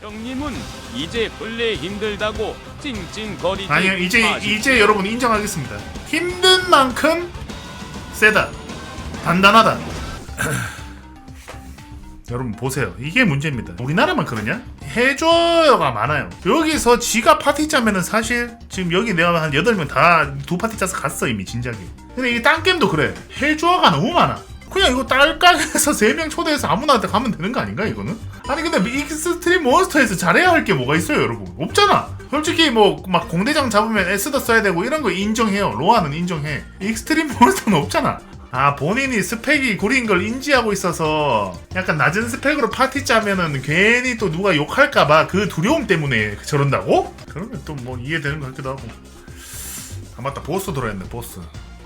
형님은 이제 플레이 힘들다고 찡찡거리지 아니요 이제 마십시오. 이제 여러분 인정하겠습니다. 힘든 만큼 세다, 단단하다. 여러분 보세요. 이게 문제입니다. 우리나라만 그러냐? 해줘요가 많아요. 여기서 지가 파티 짜면은 사실 지금 여기 내가 한 8명 다 두 파티 짜서 갔어 이미 진작에. 근데 이 딴 게임도 그래. 해줘요가 너무 많아. 그냥 이거 딸깍해서 3명 초대해서 아무나한테 가면 되는 거 아닌가 이거는? 아니 근데 익스트림 몬스터에서 잘해야 할 게 뭐가 있어요 여러분? 없잖아! 솔직히 뭐 막 공대장 잡으면 에스더 써야 되고 이런 거 인정해요. 로아는 인정해. 익스트림 몬스터는 없잖아. 아 본인이 스펙이 구린 걸 인지하고 있어서 약간 낮은 스펙으로 파티 짜면은 괜히 또 누가 욕할까봐 그 두려움 때문에 저런다고? 그러면 또 뭐 이해되는 것 같기도 하고. 아 맞다. 보스 들어있네 보스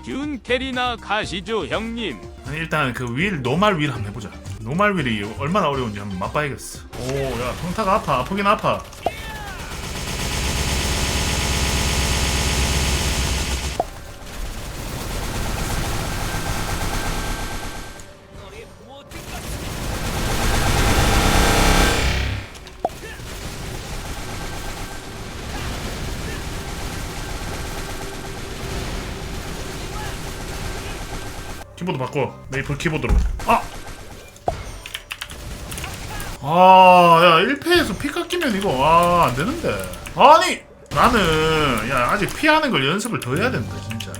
균 캐리나 가시죠 형님 일단 그 윌 노말 윌 한번 해보자. 노말 윌이 얼마나 어려운지 한번 맛봐야겠어. 오, 야 평타가 아파. 아프긴 아파. 키보드 바꿔. 메이플 키보드로. 아! 아, 야, 1패에서 피 깎이면 이거, 아, 안 되는데. 아니! 나는, 야, 아직 피하는 걸 연습을 더 해야 된다, 진짜.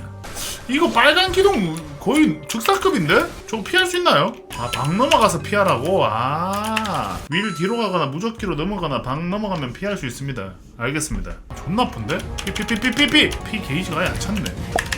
이거 빨간 기둥 거의 즉사급인데? 저거 피할 수 있나요? 아, 방 넘어가서 피하라고? 아, 윌 뒤로 가거나 무적기로 넘어가나 방 넘어가면 피할 수 있습니다. 알겠습니다. 존나 아픈데? 피피피피피피! 피 게이지가 아예 안 찼네.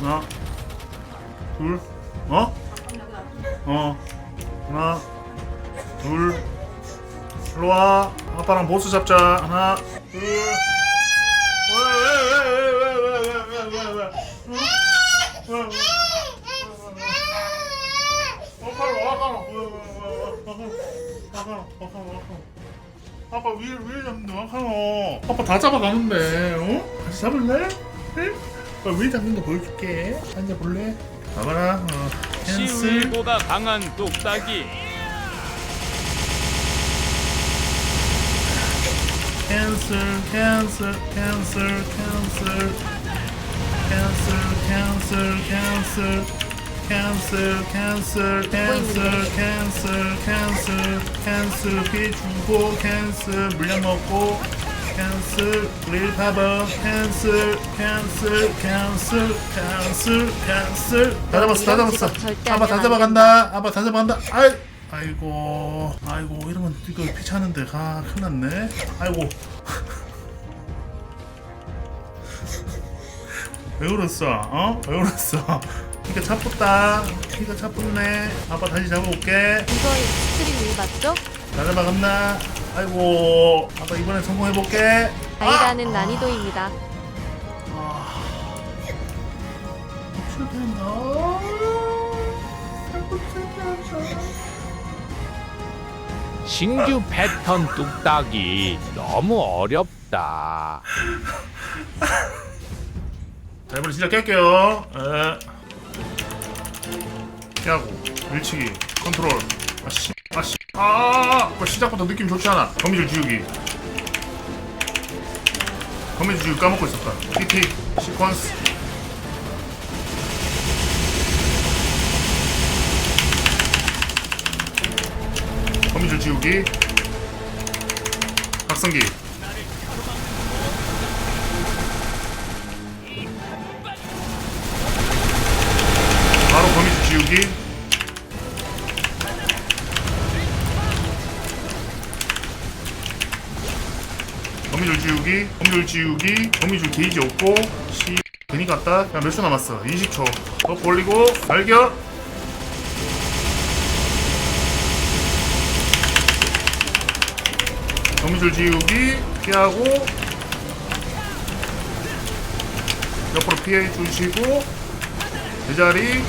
하나, 둘, 어? 어, 하나, 둘, 일로 와. 아빠랑 보스 잡자. 하나, 둘. 아빠 위에 위에 잡는데 아빠 다 잡아가는데 어? 같이 잡을래? 응? 아빠 위 잡는 거 보여줄게. 앉아 볼래? 봐봐라. 어. 캔슬. 시울보다 강한 뚝딱이 캔슬, 캔슬, 캔슬, 캔슬. 캔슬, 캔슬, 캔슬. 캔슬, 캔슬, 캔슬, 캔슬, 캔슬, 캔슬, 피 주고, 캔슬, 물량 먹고, 캔슬, 릴 파버, 캔슬, 캔슬, 캔슬, 캔슬, 캔슬. 다 잡았어, 다 잡았어. 아빠 다 잡아간다. 아빠 다 잡아간다. 아이, 아이고, 아이고, 이러면 이거 피차는데 가, 큰일 났네. 아이고. 왜 울었어? 어? 왜 울었어? 피가 차붙다. 피가 차붙네. 아빠 다시 잡아올게. 이거 익스트림 일 맞죠? 다 잡아간다. 아이고. 아빠 이번에 성공해볼게. 아이라는 난이도입니다. 신규 패턴 뚝딱이 너무 어렵다. 자, 이번에 진짜 깰게요. 에. 피하고, 밀치기, 컨트롤. 아씨, 아, 아, 시작부터 느낌 좋지 않아. 거미줄 지우기. 거미줄 지우기 까먹고 있었다. PT, 시퀀스. 거미줄 지우기. 각성기. 바로 거미줄 지우기. 거미줄 지우기, 거미줄 게이지 없고, 시, 괜히 갔다. 야, 몇 초 남았어? 20초. 더 올리고, 발견! 거미줄 지우기 피하고 옆으로 피해 주시고 제자리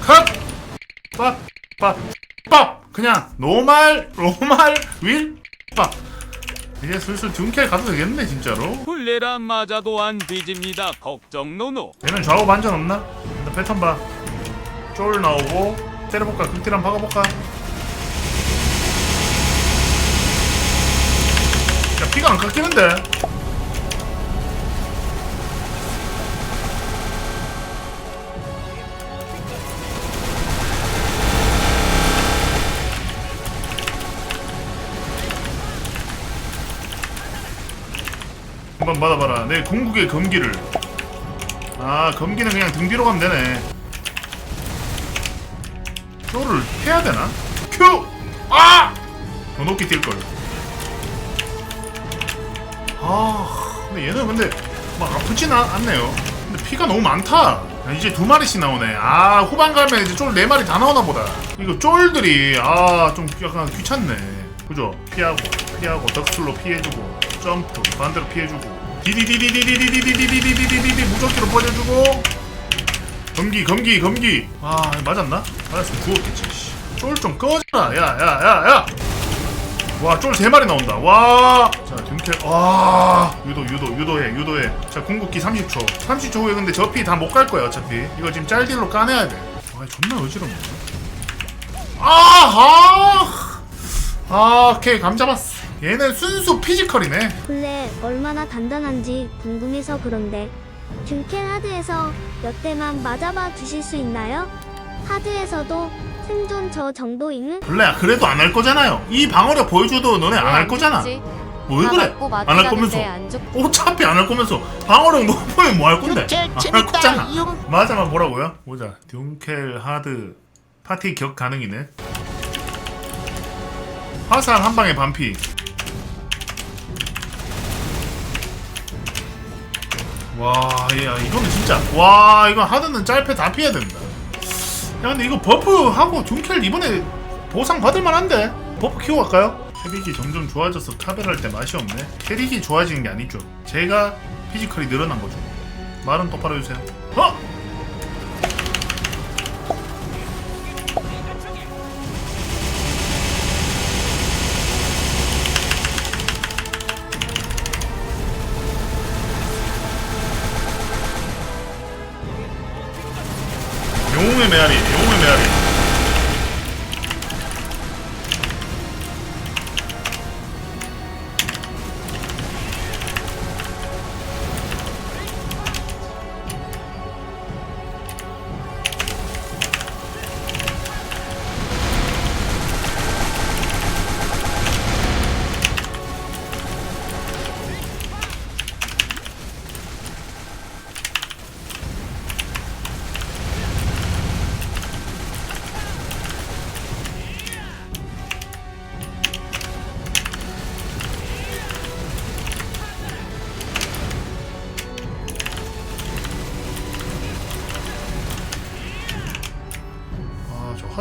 컷! 빡! 빡! 빡! 그냥 노말 로말 윌 빡! 이제 슬슬 둔켈 가도 되겠네 진짜로 플레라 맞아도 안 뒤집니다. 걱정 노노. 얘는 좌우 반전 없나? 일단 패턴 봐쫄 나오고 때려볼까? 극딜 한번 박아볼까? 야 피가 안 깎이는데? 한번 받아봐라. 내 궁극의 검기를. 아 검기는 그냥 등 뒤로 가면 되네. 쫄을 해야 되나? 큐! 아! 더 높게 뛸걸. 아 근데 얘는 근데 막 아프진 않, 않네요. 근데 피가 너무 많다. 야, 이제 두 마리씩 나오네. 아 후반 가면 이제 쫄 네 마리 다 나오나 보다. 이거 쫄들이 아 좀 약간 귀찮네. 그죠? 피하고 피하고 덕슬로 피해주고 점프 반대로 피해주고 디디디디디디디디디디디디디디 무적기로 버려주고 검기 검기 검기 아 맞았나? 맞았으면 죽었겠지 쫄 좀 꺼져라 야야야야 와쫄 세 마리 나온다 와자 둠켈 와 유도 유도 유도해 유도해 자 궁극기 30초 30초 후에 근데 저 피 다 못 갈 거야 어차피 이거 지금 짤딜로 까내야 돼아 존나 어지럽네 아하 아 오케이 감 잡았어 얘는 순수 피지컬이네. 본래 얼마나 단단한지 궁금해서 그런데 균켈 하드에서 몇 대만 맞아봐 주실 수 있나요? 하드에서도 생존 저 정도임은? 블레야 그래도 안 할 거잖아요. 이 방어력 보여줘도 너네 안 할 거잖아. 뭐왜 그래? 안 할 거면서. 어차피 안 할 거면서. 방어력 높으면 뭐 할 건데? 안 할 거잖아. 맞아 만 뭐라고요? 보자. 듀켈 하드 파티 격 가능이네. 화살 한 방에 반피 와, 야, 이거는 진짜. 와, 이거 하드는 짧게 다 피해야 된다. 야, 근데 이거 버프하고 둔켈 이번에 보상 받을 만한데? 버프 키워 갈까요? 캐릭이 점점 좋아져서 카벨할 때 맛이 없네. 캐릭이 좋아지는 게 아니죠. 제가 피지컬이 늘어난 거죠. 말은 똑바로 해주세요. 어?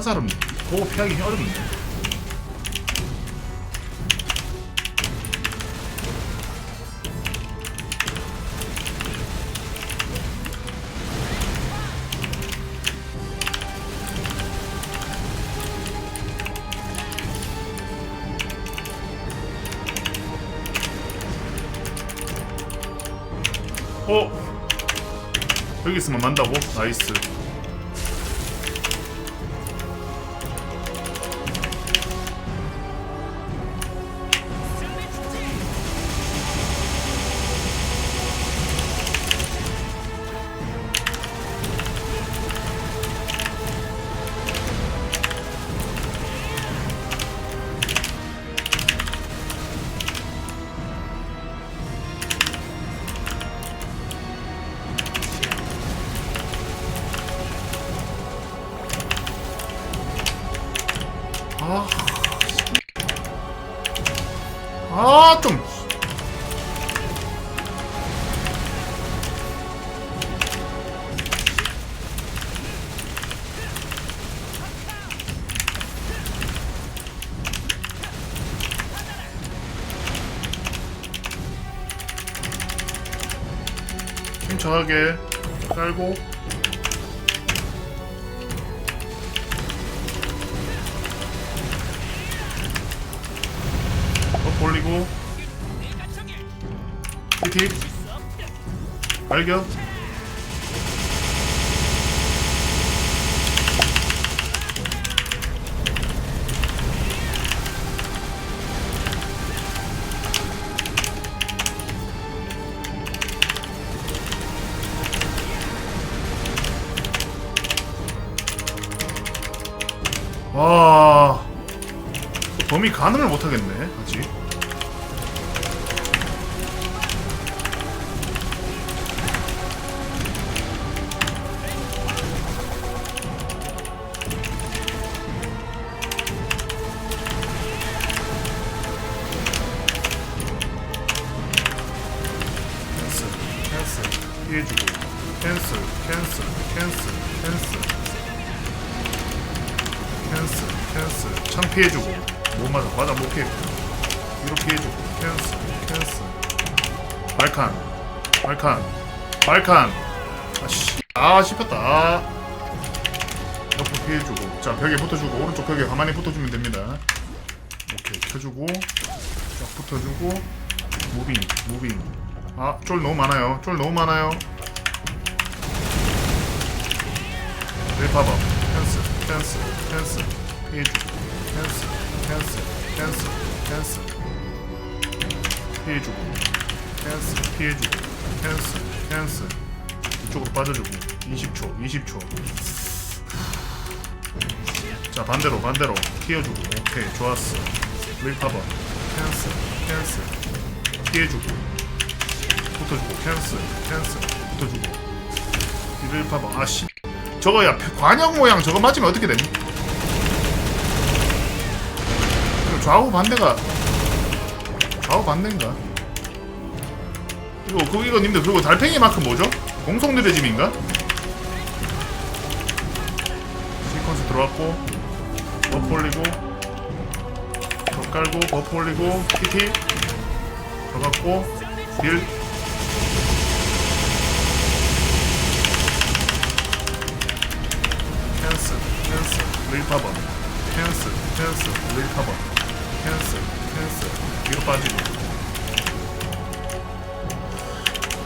화살은 보고 피하기 어렵네. 어? 여기 있으면 만다고? 나이스. 멍청하게 깔고. 어 올리고. PT 발견 와. 범위 가늠을 못하겠네 아직 피해주고 자 벽에 붙어주고 오른쪽 벽에 가만히 붙어주면 됩니다. 오케이 켜주고 쫙 붙어주고 무빙 무빙. 아쫄 너무 많아요. 쫄 너무 많아요. 릴파버 캔슬 캔슬 캔슬. 피해주고 캔슬 캔슬 캔슬 캔슬. 피해주고 캔슬 피해주고 캔슬 캔슬. 이쪽으로 빠져주고 20초 20초 자 반대로 반대로. 튀어주고. 오케이 좋았어. 릴파버 캔슬 캔슬. 피해주고. 붙어주고. 캔슬 캔슬. 붙어주고. 릴파버 아씨. 저거 야 관형 모양 저거 맞으면 어떻게? 이거 좌우 반대가 좌우 반대인가? 이거 그 이거 님들 그리고 달팽이 마크 뭐죠? 공속 느려짐인가? 시퀀스 들어왔고 버프 올리고 더 깔고 버프 올리고 PT 들어갔고 딜. 캔슬 캔슬 릴파버 캔슬 캔슬 릴파버 캔슬 캔슬. 뒤로 빠지고.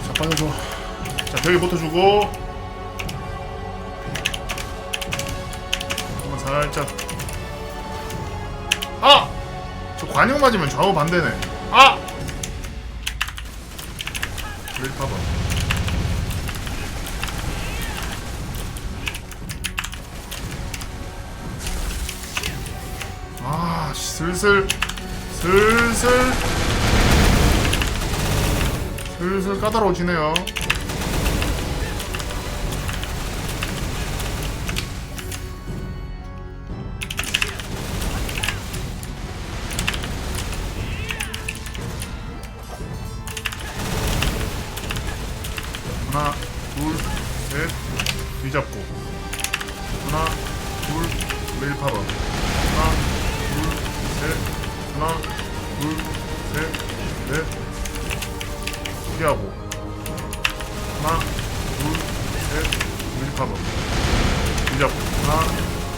자 빠져줘. 자 벽에 붙어주고. 한번 살짝 아! 저 관용 맞으면 좌우 반대네 아! 릴파버 아, 씨, 슬슬 슬슬 슬슬 까다로워지네요. 둘, 셋, 하나, 둘, 셋, 넷, 피하고 하나, 둘, 셋, 밀파버 뒤잡고 하나,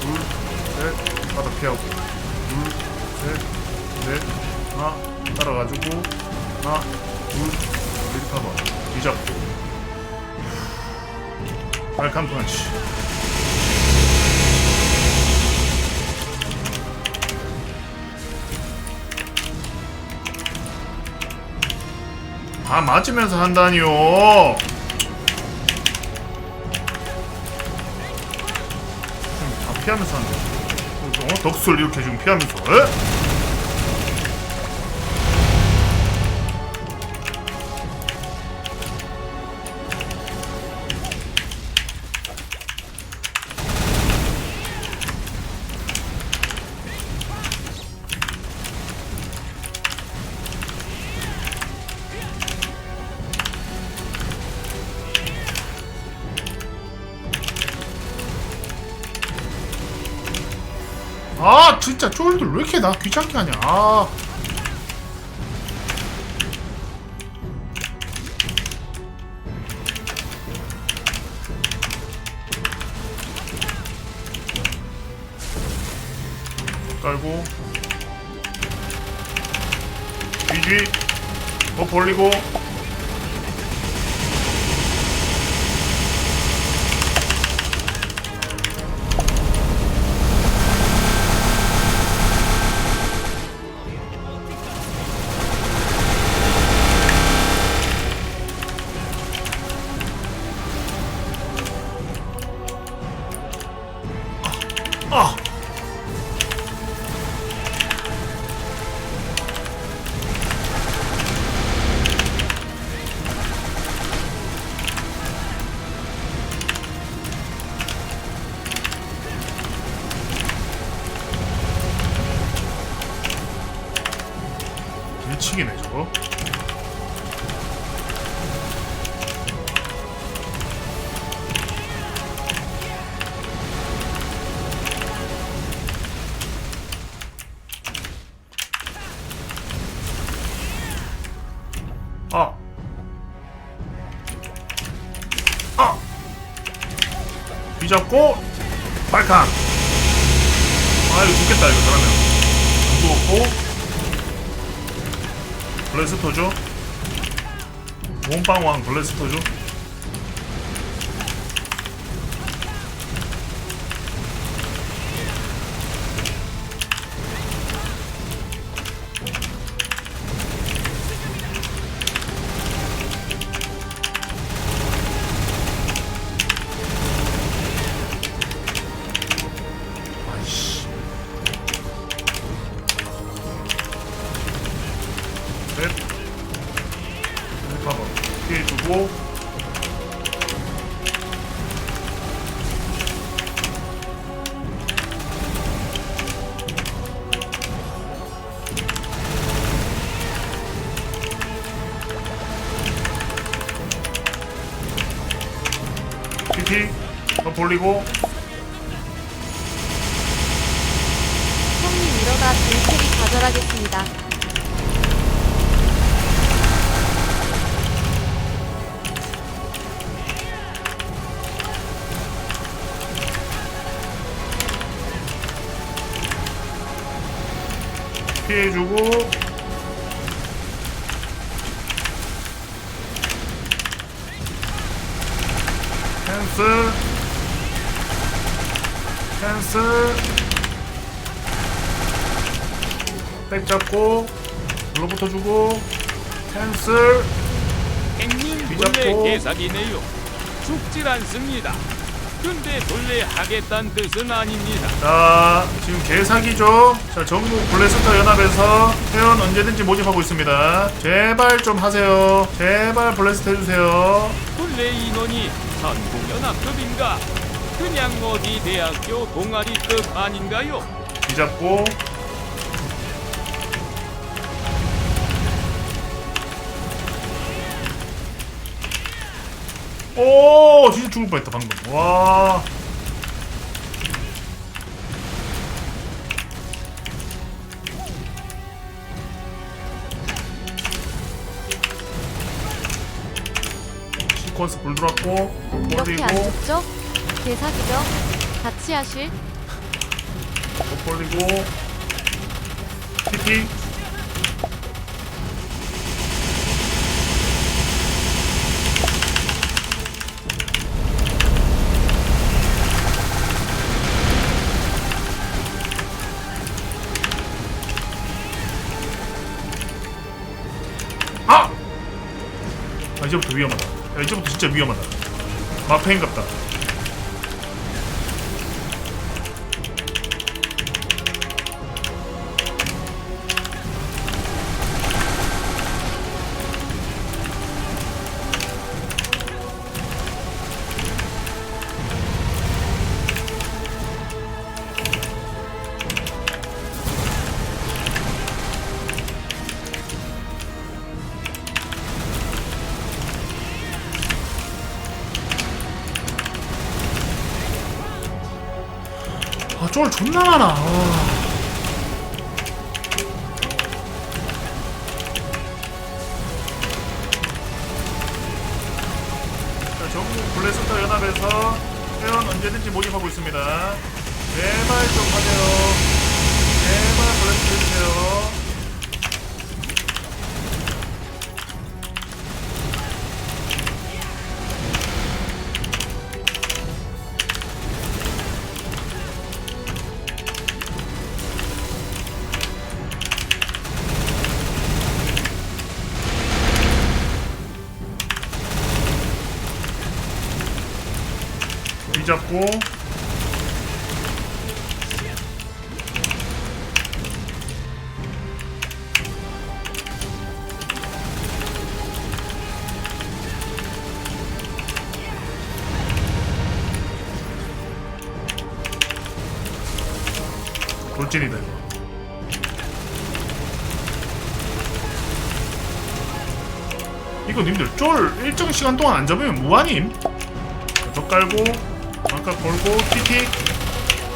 둘, 셋, 바닥 피하고 둘, 셋, 넷, 하나, 따라가지고 하나, 둘, 밀파버 뒤잡고 발칸 펀치 다 맞으면서 한다니요. 음, 다 피하면서 한다. 어? 덕술 이렇게 지금 피하면서. 에? 저들왜 이렇게 나 귀찮게 하냐? 아. 깔고. 뒤지 더 뭐 벌리고. 밀치기네 저거 블레스터죠. 몸빵왕 블레스터죠. 더 돌리고 형님 이러다 빈캐리 좌절하겠습니다. 피해주고 캔슬 캔슬 백 잡고 눌러붙어 주고 캔슬 행님. 본래 개사기네요. 죽질 않습니다. 근데 본래 하겠다는 뜻은 아닙니다. 자 지금 개사기죠 자 전국 블레스터 연합에서 회원 언제든지 모집하고 있습니다 제발 좀 하세요 제발 블레스터 해주세요 본래 인원이 전국 연합급인가? 그냥 어디 대학교 동아리급 아닌가요? 뒤잡고 오 진짜 죽을 뻔했다 방금 와 시퀀스 불 들어왔고 이렇게 안 벌리고 죽죠? 개사기죠? 같이 하실? 못 벌리고 PT 이제부터 위험하다. 야 이제부터 진짜 위험하다. 마페인 같다 아, 쫄 존나 많아. 아. 잡고. 돌진이다 이거. 이거 님들 쫄 일정 시간 동안 안 잡으면 무한임. 더 깔고 아까 걸고 틱틱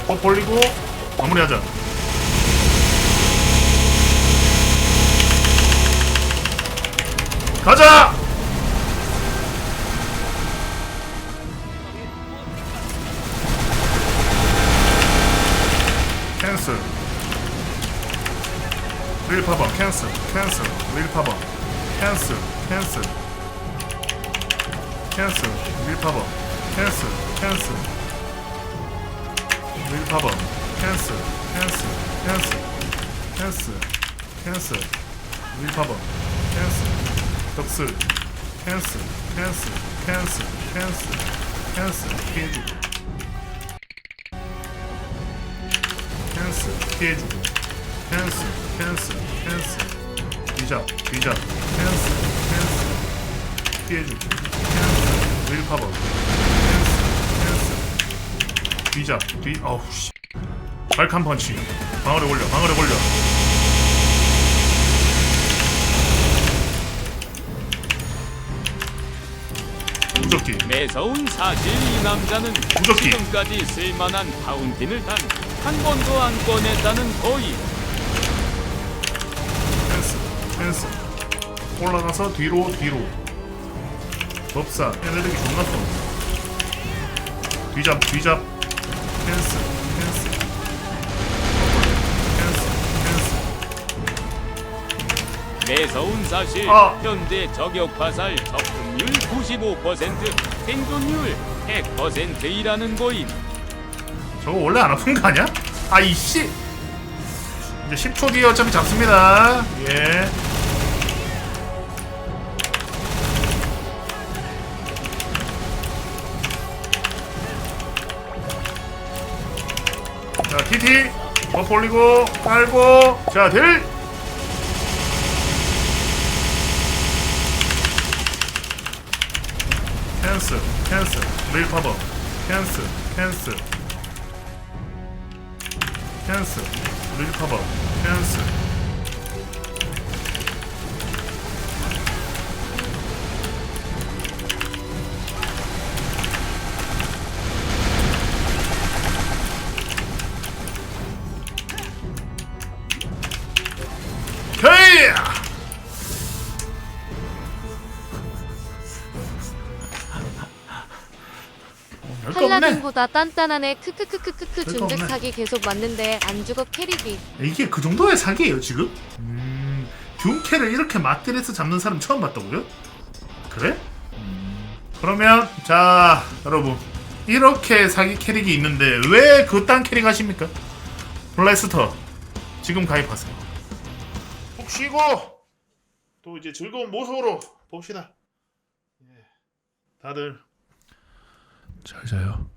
더 벌리고 마무리하자. 가자! 캔슬. 윌파버 캔슬 캔슬 윌파버. 캔슬 캔슬. 캔슬 윌파버. 캔슬 캔슬 윌파버 캔슬 캔슬 캔슬 캔슬 캔슬. 윌파버 캔슬 덕슬. 캔슬 캔슬 캔슬 캔슬 캔슬 피해주고 캔슬 피해주고 캔슬 캔슬 캔슬. 뒤잡 뒤잡. 캔슬 캔슬. 피해주고 캔슬 윌파버 뒤잡 뒤 어우 씨. 발칸 펀치. 방어력 올려 방어력 올려. 무적기. 매서운 사실 이 남자는 무적기. 지금까지 쓸만한 파운틴을 단 한 번도 안 꺼냈다는 거의 펜스 펜스 올라가서 뒤로 뒤로. 법사 에너지 존나 써. 뒤잡 뒤잡 매서운 사실 아. 현재 저격 화살 적중률 95% 생존율 100%이라는 거임 저거 원래 안 아픈 거 아니야? 아 이씨 이제 10초 뒤에 어차피 잡습니다 예 자, TT 버프 올리고 깔고 자, 딜! 캔슬 캔슬 릴파버. 캔슬 캔슬. 캔슬 릴커버. 캔슬 팔라딘보다 단단하네 크크크크크크 별거 없네. 사기 계속 맞는데 안 죽어 캐릭이 이게 그 정도의 사기예요 지금? 음, 듀캐를 이렇게 맞들여서 잡는 사람 처음 봤다고요? 그래? 음, 그러면 자 여러분 이렇게 사기 캐릭이 있는데 왜 그딴 캐릭 하십니까? 블라스터 지금 가입하세요 푹 쉬고 또 이제 즐거운 모습으로 봅시다 예. 다들 잘 자요